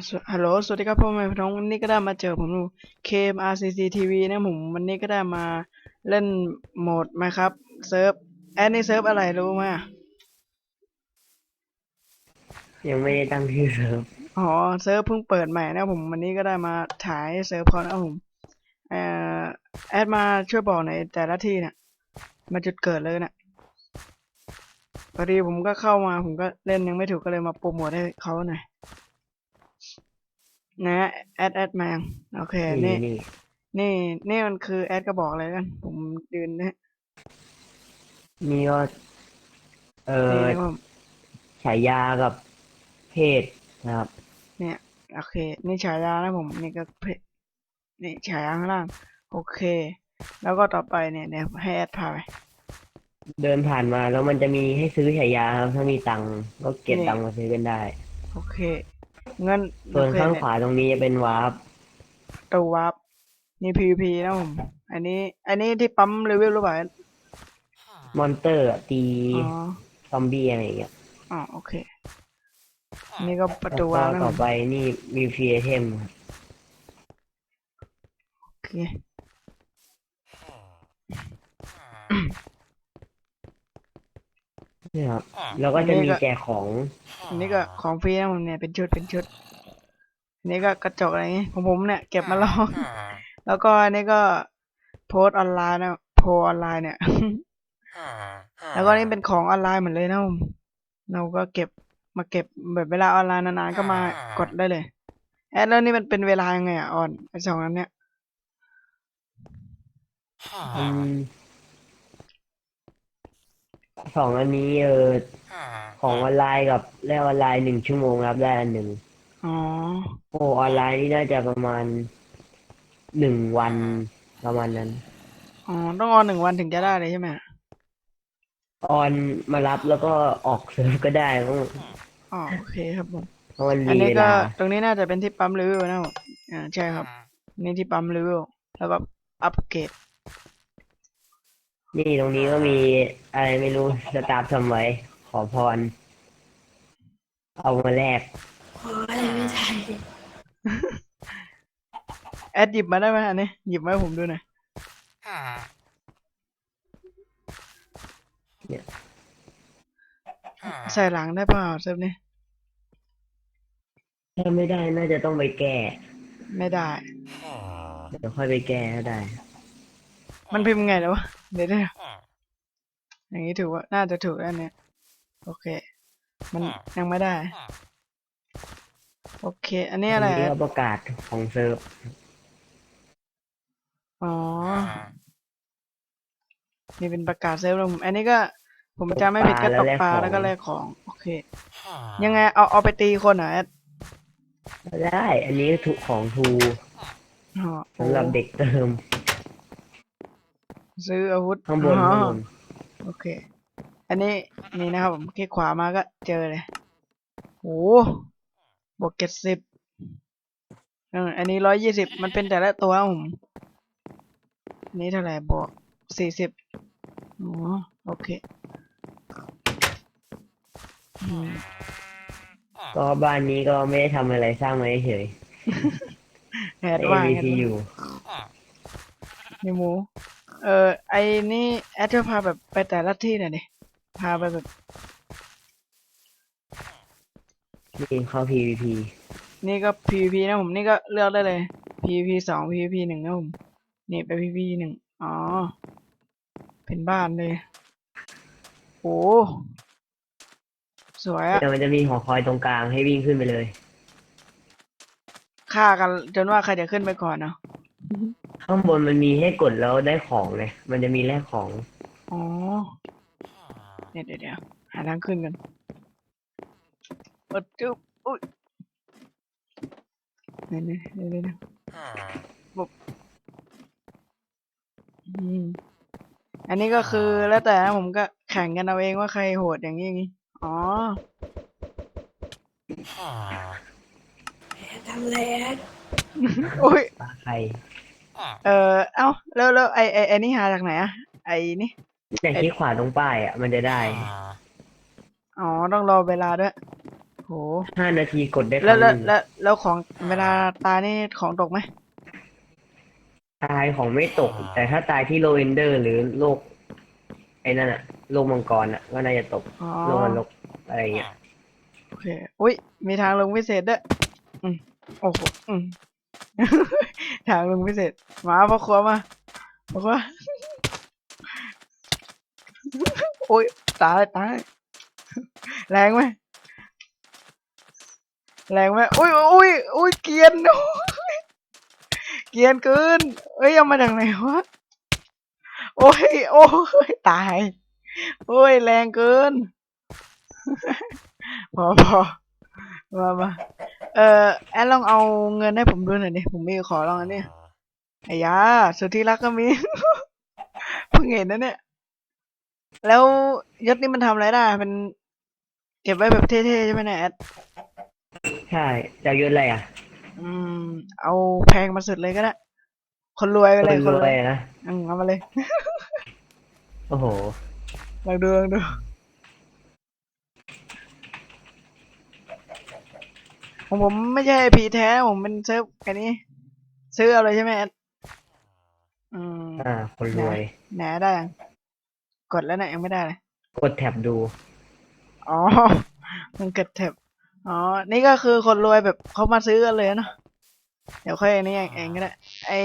สวฮัลโหล สวัสดีครับพ่อแม่พี่น้องวันนี้ก็ได้มาเจอผมดู KMRCC TV นะผมวันนี้ก็ได้มาเล่นโหมดไหมครับ เซิร์ฟ แอดนี่เซิร์ฟอะไรรู้ไหมอะยังไม่ได้ตั้งชื่อเซิร์ฟ อ๋อ เซิร์ฟเพิ่งเปิดใหม่นะผมวันนี้ก็ได้มาถ่ายให้เซิร์ฟเขานะผมเอ่อแอดมาช่วยบอกในอยแต่ละที่เนี่ยมาจุดเกิดเลยนะพอดีผมก็เข้ามาผมก็เล่นยังไม่ถูกก็เลยมาโปรโมทให้เขาหน่อย นะแอดแอดมายังโอเคนี่นี่นี่นี่นี่มันคือแอดก็บอกเลยกันผมยืนนะนี่ก็เออนี่ผมฉายากับเพศนะครับ เนี่ยโอเค นี่ฉายานะผมนี่ก็เพนี่ฉายาข้างล่าง โอเค แล้วก็ต่อไปเนี่ยเดี๋ยวให้แอดพาไปเดินผ่านมาแล้วมันจะมีให้ซื้อฉายาครับถ้ามีตังค์ก็เก็บนี่ตังค์มาซื้อกันได้ โอเค เงินส่วนโอเคข้างเนี่ยขวาตรงนี้จะเป็นวาร์ปตัววับนี่ PVP นะผมอันนี้ อันนี้ที่ปั๊มเลเวลหรือเปล่ามอนเตอร์อะตีอ๋อซอมบี้อะไรอย่างเงี้ยอ๋อโอเค นี่ก็ประแล้วตูก็วาร์ปนะผต่อมไปนี่มีฟรีไอเทมครับโอเคนี่ครับแล้วก็จะมีแจกของ อันนี้ก็ของฟรีนะผมเนี่ยเป็นชุดเป็นชุดอันนี้ก็กระจกอะไรอย่างงี้ของผมเนี่ยเก็บมาลอง แล้วก็อันนี้ก็โพสต์ออนไลน์นะโพสต์ออนไลน์เนี่ย แล้วก็นี่เป็นของออนไลน์เหมือนเลยนะผมเราก็เก็บมาเก็บแบบเวลาออนไลน์นานๆก็มากดได้เลยแอดแล้วนี่มันเป็นเวลายังไงอะออนไอสองอันเนี้ยอืม สองอันนี้เออของออนไลน์กับแลกออนไลน์หนึ่งชั่วโมงรับได้อันหนึ่งอ๋อ โอ้ออนไลน์นี่น่าจะประมาณหนึ่งวันประมาณนั้น อ๋อ ต้องออนหนึ่งวันถึงจะได้เลยใช่ไหมออนมารับแล้วก็ออกเซิร์ฟก็ได้เพราะอ๋อ โอเคครับผม เพราะมันอันมีนี้เวก็ลาตรงนี้น่าจะเป็นที่ปั๊มรีวิวนะผมอ่า ใช่ครับ นี่ที่ปั๊มรีวิวแล้วก็อัปเกรด นี่ตรงนี้ก็มีอะไรไม่รู้สตาร์ททำไว้ ขอพร เอามาแลกแอดหยิบมาได้ไหมอันนี้หยิบมาให้ผมดูหน่อยใส่หลังได้เปล่าเซิร์ฟนี้ถ้าไม่ได้น่าจะต้องไปแก้ไม่ได้ เดี๋ยวค่อยไปแก้ก็ได้ มันพิมพ์ไงแล้ววะ เดี๋ยวเดี๋ยวอย่างนี้ถือว่าน่าจะถูกแล้วเนี่ยโอเค มันยังไม่ได้ โอเค อันนี้อะไรอันนี้อะก็ประกาศของเซิร์ฟอ๋อนี่เป็นประกาศเซิร์ฟแล้วผมอันนี้ก็ ผมจำไม่ผิดก็ตกปลาแล้วก็แลกของ โอเค ยังไงเอาเอาไปตีคนเหรอแอดได้ อันนี้ถูกของทูอ๋อสำหรับเด็กเติม ซื้ออาวุธข้างบนอ๋อข้างบนโอเค อันนี้นี่นะครับผมคลิกขวามาก็เจอเลยโอ้บวกเจ็ดสิบเอออันนี้ร้อยยี่สิบมันเป็นแต่ละตัวครับผมอันนี้เท่าไหร่บวกสี่สิบอ๋อโอเคอืมก็บ้านนี้ก็ไม่ได้ทำอะไรสร้างมาเฉยแอๆดแต่ว่าง AVC อยู่นี่หมู เออไอ้นี่แอดจะพาแบบไปแต่ละที่หน่อยดิพาไปแบบนี่เข้า PVP นี่ก็ PVP นะผมนี่ก็เลือกได้เลย PVP สอง PVP หนึ่งนะผมนี่ไป PVP หนึ่งอ๋อ เป็นบ้านเลยโอ้สวยอะแต่มันจะมีหอคอยตรงกลางให้วิ่งขึ้นไปเลย ฆ่ากันจนว่าใครจะขึ้นไปก่อนเนาะ ข้างบนมันมีให้กดแล้วได้ของเลยมันจะมีแลกของ อ๋อ เดี๋ยวเดี๋ยวเดี๋ยวหาทางขึ้นกันเปิดจุ๊บอุ้ยเนี่ยวเนี่ยวเนี่ยวเนี่ยวบบอืมอันนี้ก็คือแล้วแต่นะผมก็แข่งกันเอาเองว่าใครโหดอย่างนี้อย่างนี้อ๋อทำอะไรแอดอุ้ย ปลาไข่ เออเอ้าแล้วแล้วไอไอไอนี่หาจากไหนอะไอนี่แต่คลิกขวาตรงป้ายอะ มันจะได้อ๋อต้องรอเวลาด้วยโหห้านาทีกดได้คแล้วรั้งแล้วหนึ่งแล้วแล้วของเวลาตายนี่ของตกไหมตายของไม่ตก แต่ถ้าตายที่โลเอนเดอร์หรือโลก ไอ้นั่นอะโลกมังกรอะก็น่าจะตกอ๋อโลกนรกอะไรเงี้ย โอเคอุ้ยมีทางลงพิเศษด้วยอืมโอ้โหอืม ทางลุงพิเศษมาพ่อครัวมาพ่อครัวโอ้ยตายตายแรงไหมแรงไหมอุ้ยอุ้ยอุ้ยเกียนโอ้เกียนเกินเอ้ยเอามาจากไหนวะโอ้ยโอ้ยตายโอ้ยแรงเกินพอพอมามา เออแอดลองเอาเงินให้ผมดูหน่อยดิผมมีขอลองอันนี้ไอ้ยาสุดที่รักก็มี เพิ่งเห็นนะเนี่ย แล้วยศนี่มันทำอะไรได้มันเก็บไว้แบบเท่ๆใช่ไหมเนี่ยแอดใช่จะยศอะไรอะอืม เอาแพงมาสุดเลยก็ได้คนรวยไปคเลยนคนรรววยยอะนะอืมเอามาเลย โอ้โห ลองดูลองดู ของผมไม่ใช่พีแท้ผมเป็นเซิร์ฟแค่นี้ ซื้อเอาเลยใช่ไหมแอดอืมอ่า คนรวยแหนได้ยังกดแล้วนะยังไม่ได้เลยกดแท็บดู อ๋อ มันกดแท็บอ๋อ นี่ก็คือคนรวยแบบเขามาซื้อกันเลยเนาะเดี๋ยวค่อยอันนี้เองก็ได้ไอ้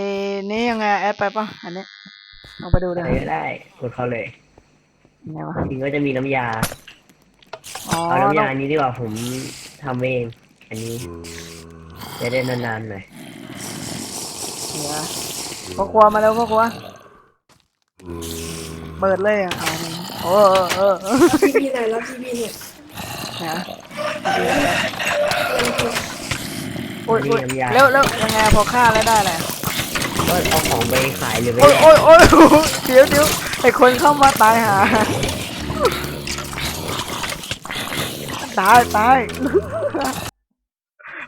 นี่ยังไงแอดไปปะอันนี้ลองไปดูอะเลยไรก็ได้กดเข้าเลยยังไงวะจริงก็จะมีน้ำยา อ๋อ เอาน้ำต้ยาองอันนี้ดีกว่าผมทำเอง อันนี้จะได้นานๆหน่อยเดี๋ยวพ่อครัวมาแล้วพ่อครัว เปิดเลยอะเอามันโอ้เออเออเออทีวีไหนแล้วทีวีเนี่ยนะโอ้ยโอ้ยมีน้ำยาแล้วแล้วยังไงพอฆ่าแล้วได้แหละก็เอาของไปขายหรือไปโอ้ยแลกโอ้ยโอ้ยเดี๋ยวเดี๋ยวไอคนเข้ามาตายหาตายตาย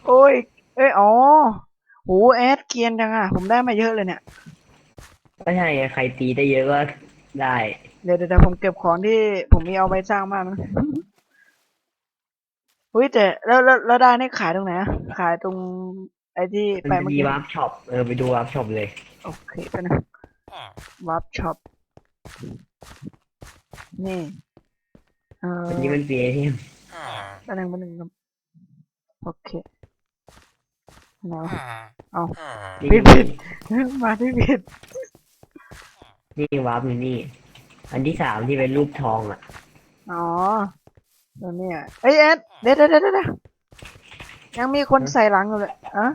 โอ้ย เอ้ย อ๋อโหแอดเกรียนจังอะ ผมได้มาเยอะเลยเนี่ย ก็ใช่ไงใครตีได้เยอะก็ได้เดี๋ยวเดี๋ยวเดี๋ยวผมเก็บของที่ผมมีเอาไปสร้างบ้านนะอุ้ยแต่แล้วแล้วแล้วได้นี่ขายตรงไหนอะขายตรงไอ้ที่ไปมันเมื่อมีกี้วาร์ปช็อปเออไปดูวาร์ปช็อปเลย โอเคไปนะวับช็อปนี่เออ อันนี้มันปีไอเทมแป๊บนึงแป๊บนึงครับโอเค ไหนวะเอานี่ผิดผิดมาที่ผิดนี่วาร์ปอยู่นี่ อันที่สามที่เป็นรูปทองอะ อ๋อตัวเนี้ยเอ้ยเอ็ดเดี๋ยวเดี๋ยวเดี๋ยวเดี๋ยวยังมีคนใส่หลังอยู่เลยอะ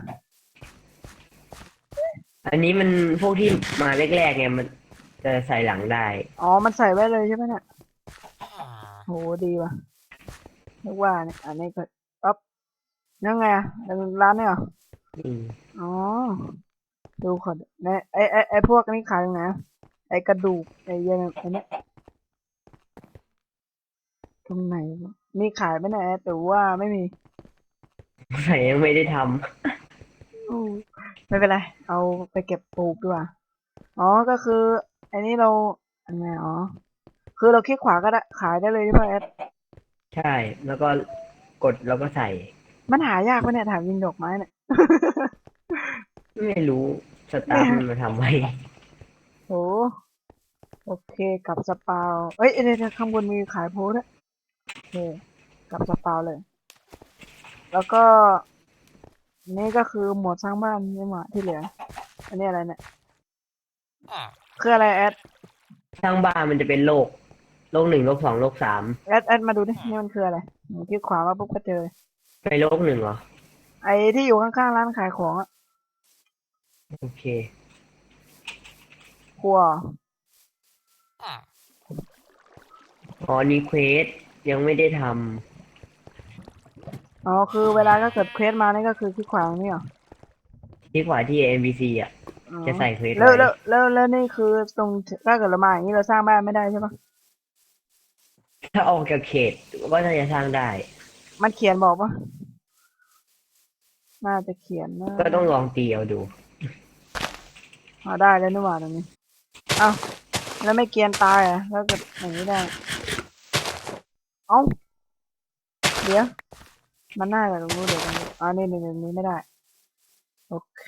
อันนี้มันพวกที่มาแรกๆไงมันจะใส่หลังได้ อ๋อ มันใส่ไว้เลยใช่ไหมเนี่ยโหดีว่ะนึกว่าเนี่ยอันนี้ก็อ๊อบยังไงอะร้านเนี่ยเหร ออืมอ๋อ ดูก่อนเนี่ยไอไอไอพวกนี้ขายตรงไหนอะไอกระดูกไอเหี้ยไอเนี้ยตรงไหนวะมีขายไหมเนี่ยแต่ว่าไม่มีใส่ยังไม่ได้ทอู้ไม่เป็นไร เอาไปเก็บปลูกดีกว่า อ๋อ ก็คือ อันนี้เราอันไงอ๋อ คือเราคลิกขวาก็ได้ขายได้เลยใช่ไหมแอดำใช่ แล้วก็กดแล้วก็ใส่ มันหายากปะเนี่ยถามยิงดอกไม้เนี่ย ไม่รู้สตาร์ทมันมาทำไว้โอ้โอเคกลับสปาวเอ้ยเดี๋ยวเดี๋ยวข้างบนมีขายโพสต์ด้วยโอเคกลับสปาวเลย แล้วก็ นี่ก็คือหมวดสร้างบ้านนี่หว่าที่เหลือ อันนี้อะไรเนี่ยคืออะไรแอดสร้างบ้านมันจะเป็นโลก โลกหนึ่งโลกสองโลกสามแอดแอดมาดูดินี่มันคืออะไรหนูคลิกขวามาปุ๊บก็เจอไปโลกหนึ่งเหรอ ไอ้ที่อยู่ข้างๆร้านขายของอะโอเคครัวอ๋อนี่เควสยังไม่ได้ทอ๋อคือเวลาก็เกิดเควสมานี่ก็คือคลิกขวาตรงนี้เหรอำที่ขวาที่ NPC อะ อ๋อจะใส่เควสแล้วไว้แล้วแล้วแล้วนี่คือตรงถ้าเกิดเรามาอย่างนี้เราสร้างบ้านไม่ได้ใช่ปะถ้าออกจากเขตก็น่าจะสร้างได้ มันเขียนบอกปะ น่าจะเขียนนะก็ต้องลองตีเอาดูอ๋อได้แล้วนี่หว่าตรงนี้เอ้าแล้วไม่เกียนตายเหรอะแล้วเกิดอย่างนี้ได้เอ้าเดี๋ยวมันน่าจะรู้เดี๋ยวกันอ่านี่นี่นี่ไม่ได้ โอเค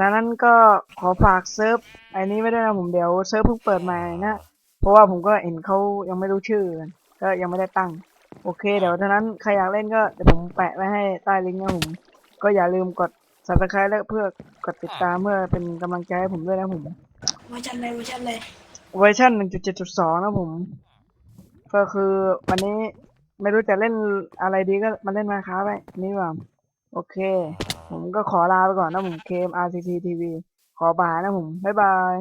ดังนั้นก็ขอฝากเซิร์ฟไอ้นี้ไว้ด้วยนะผมเดี๋ยวเซิร์ฟเพิ่งเปิดใหม่นะ เพราะว่าผมก็เห็นเขายังไม่รู้ชื่อกันก็ยังไม่ได้ตั้ง โอเค เดี๋ยวท่านั้นใครอยากเล่นก็เดี๋ยวผมแปะไว้ให้ใต้ลิงก์นะผม ก็อย่าลืมกด subscribe และเพื่อกดติดตามเพื่อเป็นกำลังใจให้ผมด้วยนะผม เวอร์ชันเลยเวอร์ชันเลยเวอร์ชัน1.7.2 นะผม ก็คือวันนี้ไม่รู้จะเล่นอะไรดีก็มาเล่นมาค้าไปนี่ดีกว่า โอเค ผมก็ขอลาไปก่อนนะผมเคม RCT TV ขอบายนะผม บ๊ายบาย